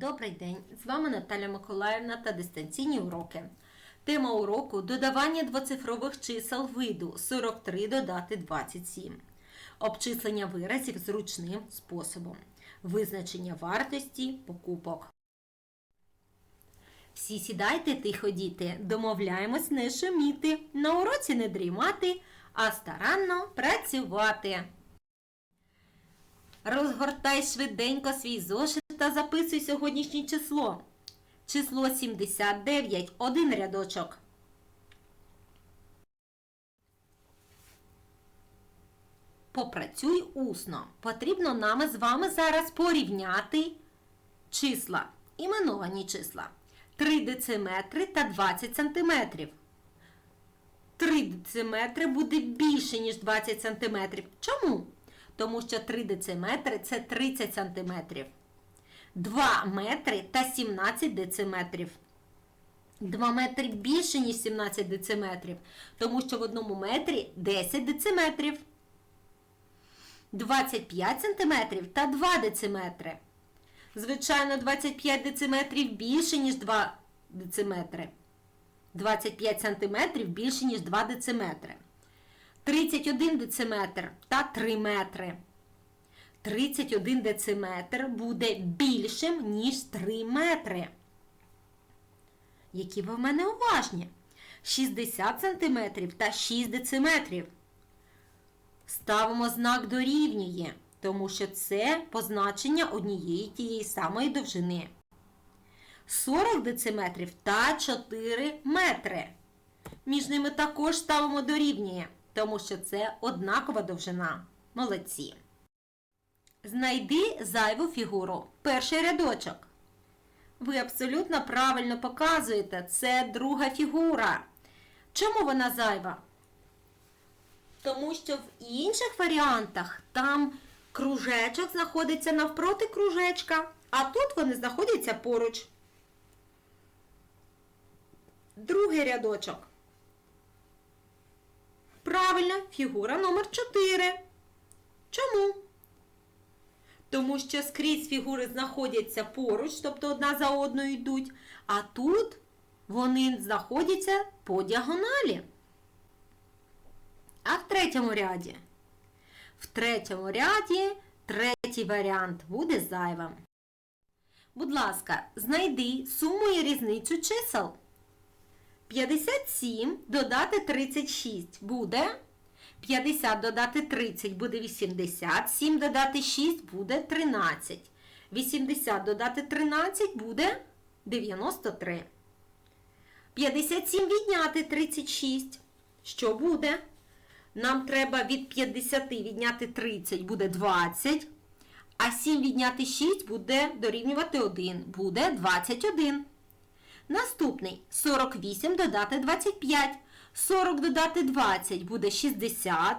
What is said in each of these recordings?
Добрий день! З вами Наталя Миколаївна та дистанційні уроки. Тема уроку додавання двоцифрових чисел виду 43 додати 27. Обчислення виразів зручним способом. Визначення вартості покупок. Всі сідайте тихо, діти. Домовляємось не шуміти, на уроці не дрімати, а старанно працювати. Розгортай швиденько свій зошит та записуй сьогоднішнє число. Число 79, один рядочок. Попрацюй усно. Потрібно нам з вами зараз порівняти числа, іменовані числа. 3 дециметри та 20 сантиметрів. 3 дециметри буде більше, ніж 20 сантиметрів. Чому? Тому що 3 дециметри це 30 сантиметрів. 2 метри та 17 дециметрів. 2 метри більше, ніж 17 дециметрів, тому що в одному метрі 10 дециметрів. 25 сантиметрів та 2 дециметри. Звичайно, 25 дециметрів більше, ніж 2 дециметри. 25 сантиметрів більше, ніж 2 дециметри. 31 дециметр та 3 метри. 31 дециметр буде більшим, ніж 3 метри. Які ви в мене уважні? 60 сантиметрів та 6 дециметрів. Ставимо знак дорівнює, тому що це позначення однієї тієї самої довжини. 40 дециметрів та 4 метри. Між ними також ставимо дорівнює, тому що це однакова довжина. Молодці. Знайди зайву фігуру. Перший рядочок. Ви абсолютно правильно показуєте, це друга фігура. Чому вона зайва? Тому що в інших варіантах там кружечок знаходиться навпроти кружечка, а тут вони знаходяться поруч. Другий рядочок. Правильно, фігура номер 4. Чому? Тому що скрізь фігури знаходяться поруч, тобто одна за одною йдуть, а тут вони знаходяться по діагоналі. А в третьому ряді? В третьому ряді третій варіант буде зайвим. Будь ласка, знайди суму і різницю чисел. 57 додати 36 буде 50 додати 30 буде 80, 7 додати 6 буде 13. 80 додати 13 буде 93. 57 відняти 36. Що буде? Нам треба від 50 відняти 30 буде 20. А 7 відняти 6 буде дорівнювати 1. Буде 21. Наступний 48 додати 25. 40 додати 20 буде 60.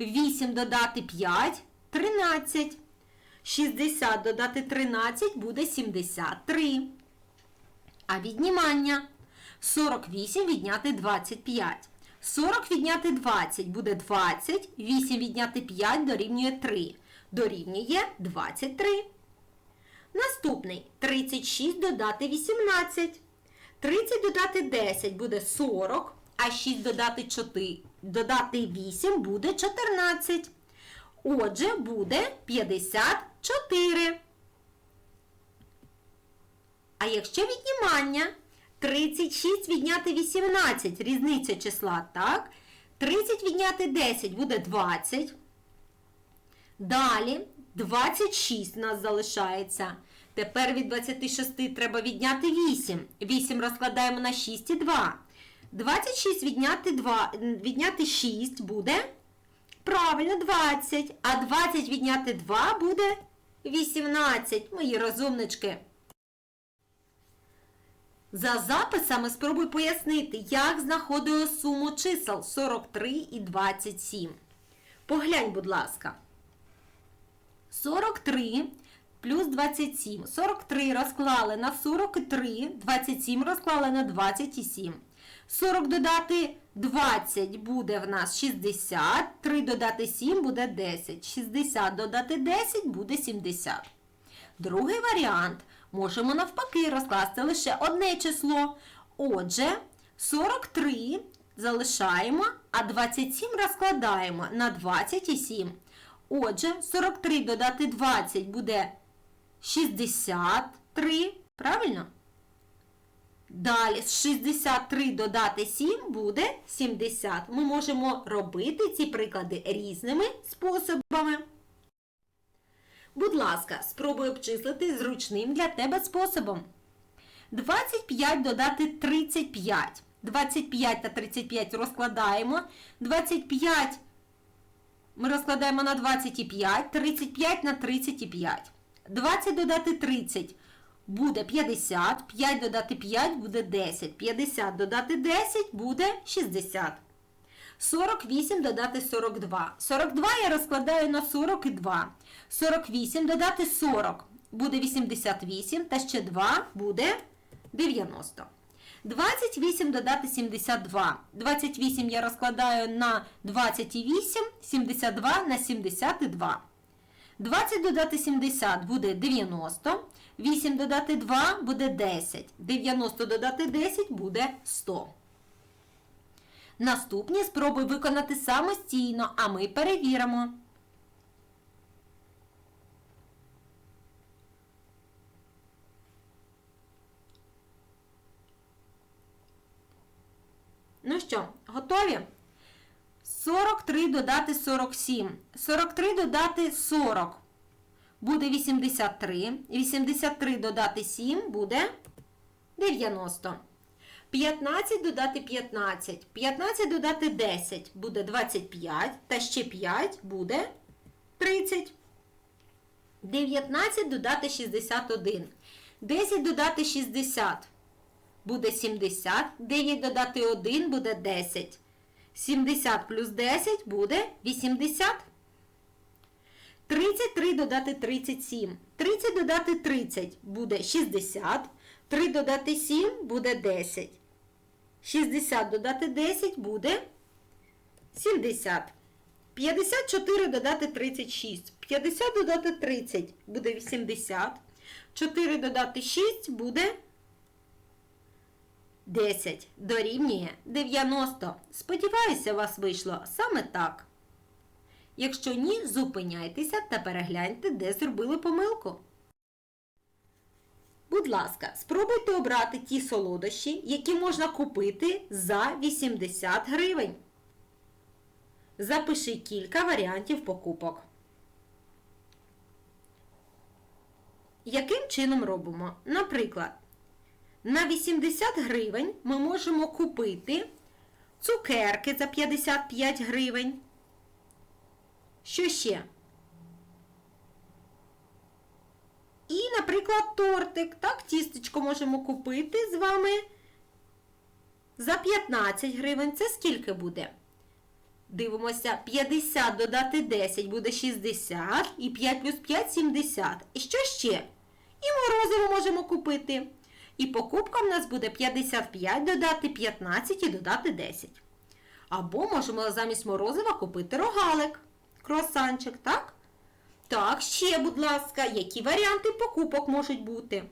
8 додати 5 13. 60 додати 13 буде 73. А віднімання 48 відняти 25. 40 відняти 20 буде 20. 8 відняти 5 дорівнює 3. Дорівнює 23. Наступний 36 додати 18. 30 додати 10 буде 40, а 6 додати 4, додати 8 буде 14. Отже, буде 54. А якщо віднімання 36 відняти 18, різниця числа, так? 30 відняти 10 буде 20. Далі 26 у нас залишається. Тепер від 26 треба відняти 8. 8 розкладаємо на 6 і 2. 26 відняти 2, відняти 6 буде. Правильно, 20. А 20 відняти 2 буде 18. Мої розумнички. За записами спробуй пояснити, як знаходили суму чисел 43 і 27. Поглянь, будь ласка. 43 плюс 27. 43 розклали на 43, 27 розклали на 27. 40 додати 20 буде в нас 60, 3 додати 7 буде 10. 60 додати 10 буде 70. Другий варіант Можемо навпаки розкласти лише одне число. Отже, 43 залишаємо, а 27 розкладаємо на 27. Отже, 43 додати 20 буде 63. Правильно? Далі з 63 додати 7 буде 70. Ми можемо робити ці приклади різними способами. Будь ласка, спробуй обчислити зручним для тебе способом. 25 додати 35. 25 та 35 розкладаємо. 25 ми розкладаємо на 25, 35 на 35. 20 додати 30 буде 50, 5 додати 5 буде 10, 50 додати 10 буде 60. 48 додати 42. 42 я розкладаю на 42. 48 додати 40 буде 88, та ще 2 буде 90. 28 додати 72. 28 я розкладаю на 28, 72 на 72. 20 додати 70 буде 90. 8 додати 2 буде 10. 90 додати 10 буде 100. Наступні спробуй виконати самостійно, а ми перевіримо. Ну що, готові? 43 додати 47. 43 додати 40. Буде 83. 83 додати 7 буде 90. 15 додати 15. 15 додати 10 буде 25. Та ще 5 буде 30. 19 додати 61. 10 додати 60 буде 70. 9 додати 1 буде 10. 70 плюс 10 буде 80. 33 додати 37. 30 додати 30 буде 60. 3 додати 7 буде 10. 60 додати 10 буде 70. 54 додати 36. 50 додати 30 буде 80. 4 додати 6 буде 10 дорівнює 90. Сподіваюся, у вас вийшло саме так. Якщо ні, зупиняйтеся та перегляньте, де зробили помилку. Будь ласка, спробуйте обрати ті солодощі, які можна купити за 80 гривень. Запиши кілька варіантів покупок. Яким чином робимо? Наприклад, на 80 гривень ми можемо купити цукерки за 55 гривень. Що ще? І, наприклад, тортик. Так, тістечко можемо купити з вами за 15 гривень. Це скільки буде? Дивимося, 50 додати 10 буде 60, і 5 плюс 5 70. І що ще? І морозиво можемо купити. І покупка в нас буде 55 додати 15 і додати 10. Або можемо замість морозива купити рогалик, круасанчик, так? Так, ще, будь ласка, які варіанти покупок можуть бути?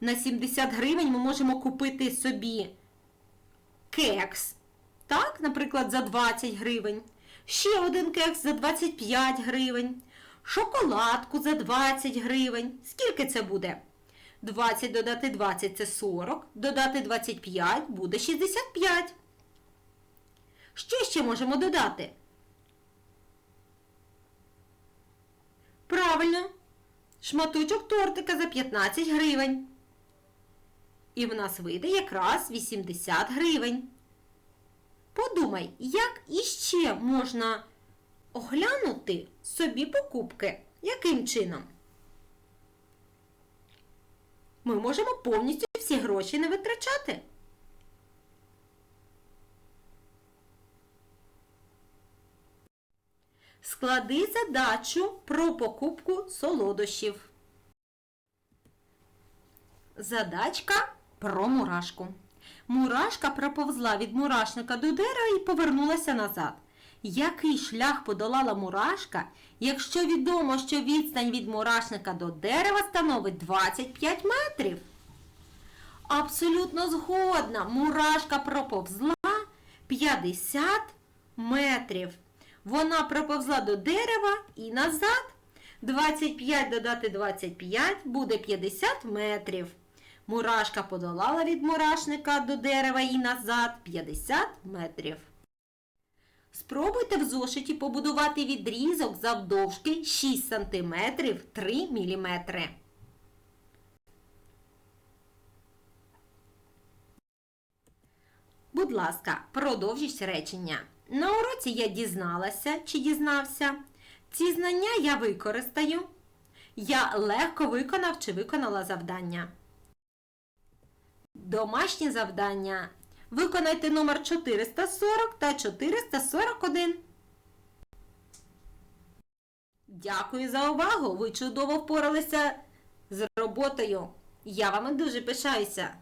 На 70 гривень ми можемо купити собі кекс, так, наприклад, за 20 гривень. Ще один кекс за 25 гривень. Шоколадку за 20 гривень. Скільки це буде? 20 додати 20 це 40, додати 25 буде 65. Що ще можемо додати? Правильно, шматочок тортика за 15 гривень. І в нас вийде якраз 80 гривень. Подумай, як іще можна оглянути собі покупки? Яким чином? Ми можемо повністю всі гроші не витрачати. Склади задачу про покупку солодощів. Задачка про мурашку. Мурашка проповзла від мурашника до дерева і повернулася назад. Який шлях подолала мурашка, якщо відомо, що відстань від мурашника до дерева становить 25 метрів? Абсолютно згодна. Мурашка проповзла 50 метрів. Вона проповзла до дерева і назад. 25 додати 25 буде 50 метрів. Мурашка подолала від мурашника до дерева і назад 50 метрів. Спробуйте в зошиті побудувати відрізок завдовжки 6 см 3 мм. Будь ласка, продовжіть речення. На уроці я дізналася чи дізнався. Ці знання я використаю. Я легко виконав чи виконала завдання. Домашні завдання. Виконайте номер 440 та 441. Дякую за увагу! Ви чудово впоралися з роботою. Я вами дуже пишаюся.